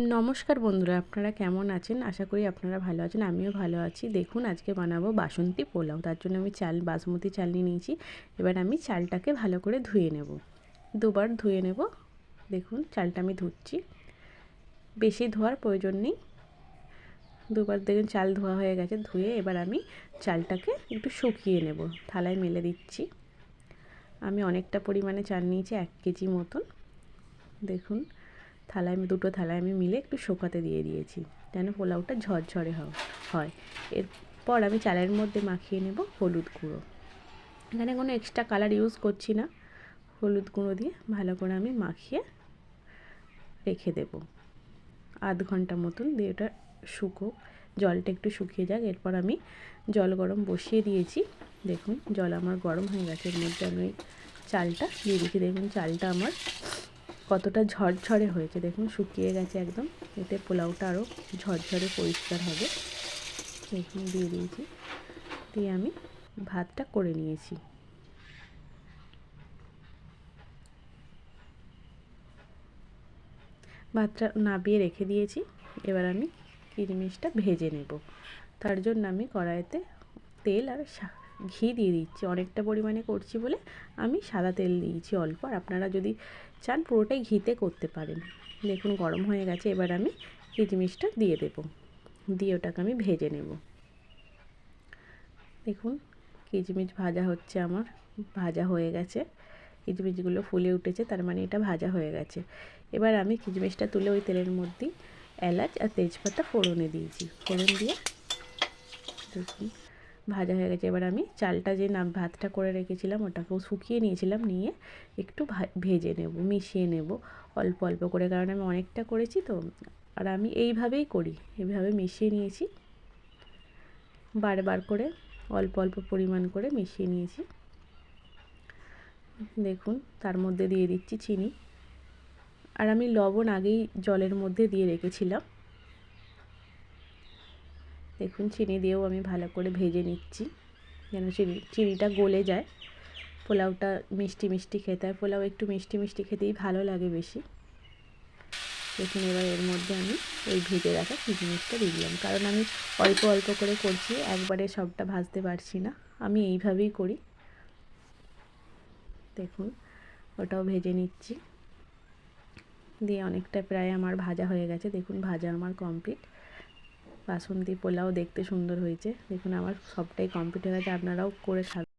নমস্কার বন্ধুরা, আপনারা কেমন আছেন? আশা করি আপনারা ভালো আছেন, আমিও ভালো আছি। দেখুন, আজকে বানাবো বাসন্তী পোলাও, তার জন্য আমি চাল, বাসমতি চাল নিয়ে নিয়েছি। এবার আমি চালটাকে ভালো করে ধুয়ে নেব। দুবার ধুয়ে নেব। দেখুন, চালটা আমি ধুচ্ছি। বেশি ধোয়ার প্রয়োজন নেই। দুবার দেখুন, চাল ধোয়া হয়ে গেছে। ধুয়ে এবার আমি চালটাকে একটু শুকিয়ে নেব। থালায় মেলে দিচ্ছি। আমি অনেকটা পরিমাণে চাল নিয়েছি, এক কেজি মতন। দেখুন থালায় আমি, দুটো থালায় আমি মিলে একটু শোকাতে দিয়ে দিয়েছি, যেন পোলাওটা ঝরঝরে হয়। এরপর আমি চালের মধ্যে মাখিয়ে নেব হলুদ গুঁড়ো। এখানে কোনো এক্সট্রা কালার ইউজ করছি না। হলুদ গুঁড়ো দিয়ে ভালো করে আমি মাখিয়ে রেখে দেব। আধ ঘণ্টা মতন দিয়ে ওটা শুকো, জলটা একটু শুকিয়ে যাক। এরপর আমি জল গরম বসিয়ে দিয়েছি। দেখুন, জল আমার গরম হয়ে গেছে। এর মধ্যে আমি চালটা দিয়ে দিয়েছি। দেখুন, চালটা আমার কতটা ঝরঝরে হয়েছে। দেখুন, শুকিয়ে গেছে একদম। এতে পোলাওটা আরও ঝরঝরে পরিষ্কার হবে। দেখুন, দিয়ে দিয়েছি। দিয়ে আমি ভাতটা করে নিয়েছি। ভাতটা নাবিয়ে রেখে দিয়েছি। এবার আমি কিরমিশটা ভেজে নেব। তার জন্য আমি কড়াইতে তেল আর ঘি দিয়ে দিচ্ছি, অনেকটা পরিমাণে করছি বলে আমি সাদা তেল দিয়েছি অল্প। আর আপনারা যদি চান পুরোটাই ঘিতে করতে পারেন। দেখুন গরম হয়ে গেছে, এবার আমি কিচমিচটা দিয়ে দেব। দিয়ে ওটাকে আমি ভেজে নেব। দেখুন কিচমিচ ভাজা হচ্ছে আমার, ভাজা হয়ে গেছে। কিচমিচগুলো ফুলে উঠেছে, তার মানে এটা ভাজা হয়ে গেছে। এবার আমি কিচমিচটা তুলে ওই তেলের মধ্যেই এলাচ আর তেজপাতা ফোড়নে দিয়েছি। ফোড়ন দিয়ে দেখুন ভাজা হয়ে গেছে। এবার আমি চালটা যে না, ভাতটা করে রেখেছিলাম, ওটাকেও শুকিয়ে নিয়েছিলাম, নিয়ে একটু ভেজে নেব, মিশিয়ে নেব অল্প অল্প করে। কারণ আমি অনেকটা করেছি তো, আর আমি এইভাবেই করি। এইভাবে মিশিয়ে নিয়েছি। বারবার করে অল্প অল্প পরিমাণ করে মিশিয়ে নিয়েছি। দেখুন, তার মধ্যে দিয়ে দিচ্ছি চিনি। আর আমি লবণ আগেই জলের মধ্যে দিয়ে রেখেছিলাম। দেখুন, চিনি দিয়েও আমি ভালো করে ভেজে নিচ্ছি, যেন চিনি, চিনিটা গলে যায়। পোলাওটা মিষ্টি মিষ্টি খেতে হয়। পোলাও একটু মিষ্টি মিষ্টি খেতেই ভালো লাগে বেশি। দেখুন, এবার এর মধ্যে আমি ওই ভেজে রাখা কিচমিচটা দিয়ে দিলাম। কারণ আমি অল্প অল্প করে করছি, একবারে সবটা ভাজতে পারছি না। আমি এইভাবেই করি। দেখুন, ওটাও ভেজে নিচ্ছি। দিয়ে অনেকটা প্রায় আমার ভাজা হয়ে গেছে। দেখুন, ভাজা আমার কমপ্লিট। বাসন্তী পোলাও দেখতে সুন্দর হয়েছে। দেখুন আমার সবটাই কমপ্লিট হয়ে গেছে। আপনারাও করে খাবেন